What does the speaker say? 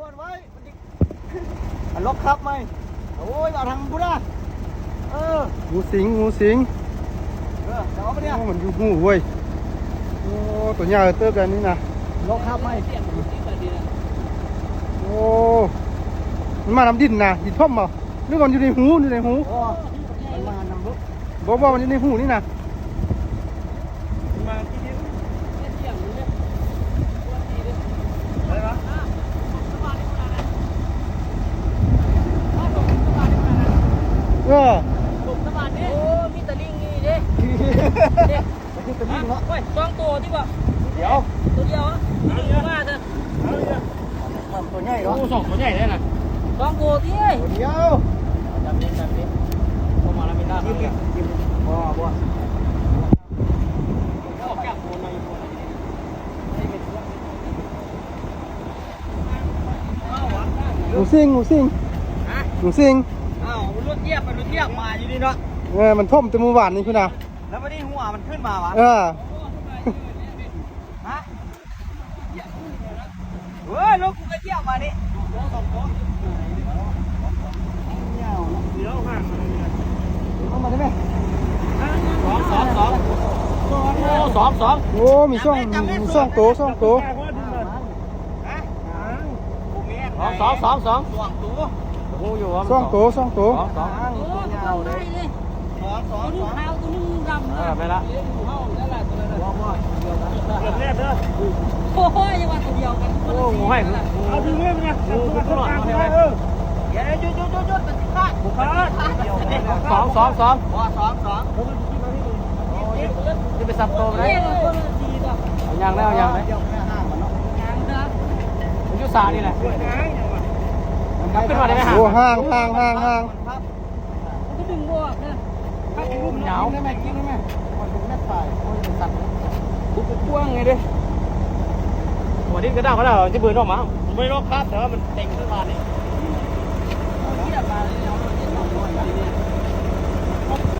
วนไว้มันดิอันล็อกครับไหมโอ้ยเอาทางกูนะเอองูสิงงูสิงเออเดี๋ยวเอาไปเนี่ยโอ้มันอยู่หูเว้ยโอ้ตัวใหญ่เติบกันนี่นะล็อกครับไหมโอ้มันมาน้ำดินนะดินท่อมบ่นึกว่ามันอยู่ในหูอยู่ในหูโอ้มันมานำรถบอกว่ามันอยู่ในหูนี่นะ เออ ผมสบายดิโอ้มีแตะลิงนี่ดิ ไปที่ตัวนี้เนาะ โอ้ยสองตัวที่บอก เดี๋ยว ตัวเดียวอ่ะตัวมาเถอะ มันตัวใหญ่เนาะ สองตัวใหญ่เลยนะสองตัวที่ ตัวเดียว จำนี้จำนี้เข้ามาแล้วไม่ได้ ยิ้มยิ้มบ่บ่ ออกจากโคนมาอยู่ งูสิงงูสิง ฮะ งูสิง อ้าว รถเทียบมันรถเทียบมาอยู่นี่เนาะเออมันท่อมแตะมูหวานนี่คือนะแล้ววันนี้หัวมันขึ้นมาวะเออฮะเฮ้ยรถกูไปเที่ยวมาดิเดี๋ยวห่างเอามาได้ไหมสองสองสองโอ้สองสองโอ้มีช่องมีช่องโตช่องโตสองสองสองสองตัว โอ้อยู่ ช่องโตช่องโต สองสอง หางตัวยาวเลยสองสองสอง ขาวตัวนึงดำ เออไปละ ว่าว่าเดียวกันเกือบแรกเด้อ โอ้ยยังว่าตัวเดียวกัน โอ้งูให้ เอาถึงเรื่องเนี่ยงูกูตลอดมาเลยเออเดี๋ยวหยุดหยุดหยุดหยุดมันติดขาดบุคคลเดียว สองสองสอง ว่าสองสอง จะไปสับโตไหม นี่มันคนละสีตัว เอายางแล้วเอายางไหม เดียวแค่ห้ามันเนาะ ยางเด้อ มันอยู่สานี่แหละ ขึ้นมาได้ไหมโอ้ห่างห่างห่างห่างครับมันก็ดึงบวกนะเหงาได้ไหมกินได้ไหมมันเป็นแม่ฝ่ายมันเป็นสัตว์ปุ๊บกว้างไงดิวันนี้กระด้างกระด้างจะเบื่อออกมาไม่รอบครับแต่ว่ามันเต็งขึ้นมาเนี่ย